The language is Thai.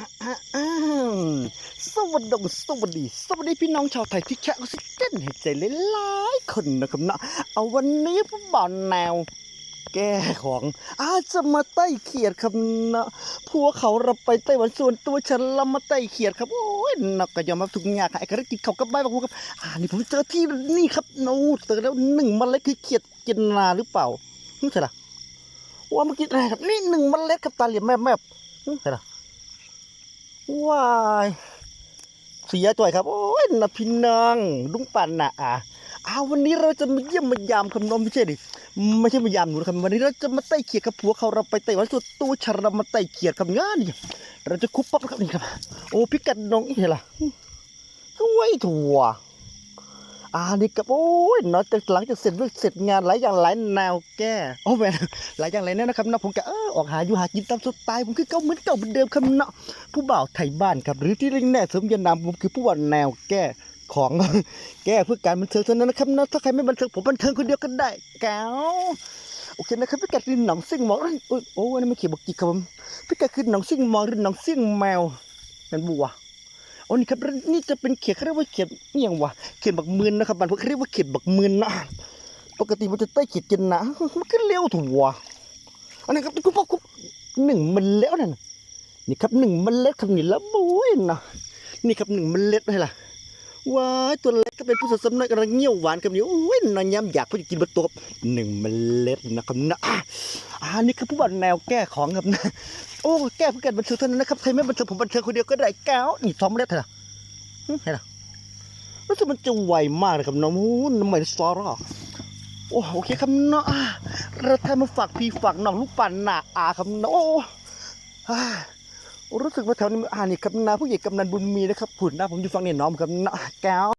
สวัสดีสวัสดี สวัสดีพี่น้องชาวไทยที่แค่ออกซิเจนให้ใจหลายๆคนนะครับเนาะเอาวันนี้ผมบอลแนว แก้ของอาจจะมาไต้เขียดครับนะพวเขาเราไปไต้หวันส่วนตัวฉันเรามาไต้เขียดครับโอ้ยนักก็ยอมรับทุกอย่างไอ้กระกินเขากับใบบอกครับอ่านี่ผมเจอที่นี่ครับนูเจอแล้วหนึ่งเมล็ดคือเขียดกินนาหรือเปล่านี่ใช่ละว่าเมื่อกี้อะไรครับนี่หนึ่งเมล็ดครับตาเหลี่ยมแม่แม่นี่ใช่ละ ว้ายเสียจ่อยครับ โอ้ยนะพี่น้องลุงปันน่ะอ่าอาวันนี้เราจะมาเยี่ยมมายามคำนมไม่ใช่ดิไม่ใช่มายามหนูนะครับวันนี้เราจะมาไต่เขียดกับผัวเขาเราไปไต่วันสุดตู้ชรามาไต่เขียดกับงานนี่เราจะคุบปั๊บนะครับนี่ครับ โอ้พิกัดน้องเห็นล่ะก็ไว้ถั่ว อ่านี่กับโอ้ยเนาะแต่หลังจากเสร็จเรื่องเสร็จงานหลายอย่างหลายแนวแก้โอ้แม่หลายอย่างหลายแนวนะครับนาะผมก็เออออกหาอยู่หากินตามสไตล์ผมคือเก่าเหมือนเก่าเหมือนเดิมครับเนาะผู้บ่าวไทยบ้านครับหรือที่เรียกแน่สมญานามผมคือผู้บ่าวแนวแก้ของแก้เพื่อการบันเทิงเท่านั้นนะครับนาะถ้าใครไม่บันเทิงผมบันเทิงคนเดียวก็ได้แก้วโอเคนะครับพิกัดคือหนองซิ่งมองโอ้ยโอ้ยอันนี้ไม่เขียนบอกกี่ครับผมพิกัดคือหนองซิ่งมองหรือหนองซิ่งแมวเป็นบัว โอ้นี่ครับนี่จะเป็นเขียดเขาเรียกว่าเขียดอหย่างวะเขียดบักมืนนะครับบางพวกเขาเรียกว่าเขียดบักมืนนะปกติมันจะใต้เขียดกินนะมันก็เร็วถูกวอันนี้ครับคุณพ่อคุณหนึ่งมันเล็ดนั่นนี่ครับหนึ่งมันเล็ดครับนี่ละบุ้ยนะนี่ครับหนึ่งมันเล็ดเลยล่ะว้ายตัวเล็กก็เป็นผู้สดสำนักกำลังเงี้ยวหวานกับนี่โอ้ยนอนย้ำอยากเพื่อจะกินบะตัวหนึ่งมันเล็ดนะครับนะอะอ่านี่คือผู้บันแนวแก้ของครับนะ โอ้แก้เพื่อการบันเทิงเท่านั้นนะครับใครไม่บันเทิงผมบันเทิงคนเดียวก็ได้แก้วนี่ท้อม่ได้เถอะเห็นหรอรู้สึกมันจะไวมากเลยครับน้องอู้น้ำใหม่ซอร่าโอ้โอเคครับเนาะอะเราทำมาฝากพี่ฝากน้องลูกปั่นหนาอาครับเนาะโอ้รู้สึกว่าแถวนี้อ่านี่ครับนาผู้ใหญ่กำนันบุญมีนะครับผุนน้าผมอยู่ฝั่งเนี้น้องครับเนาะแก้ว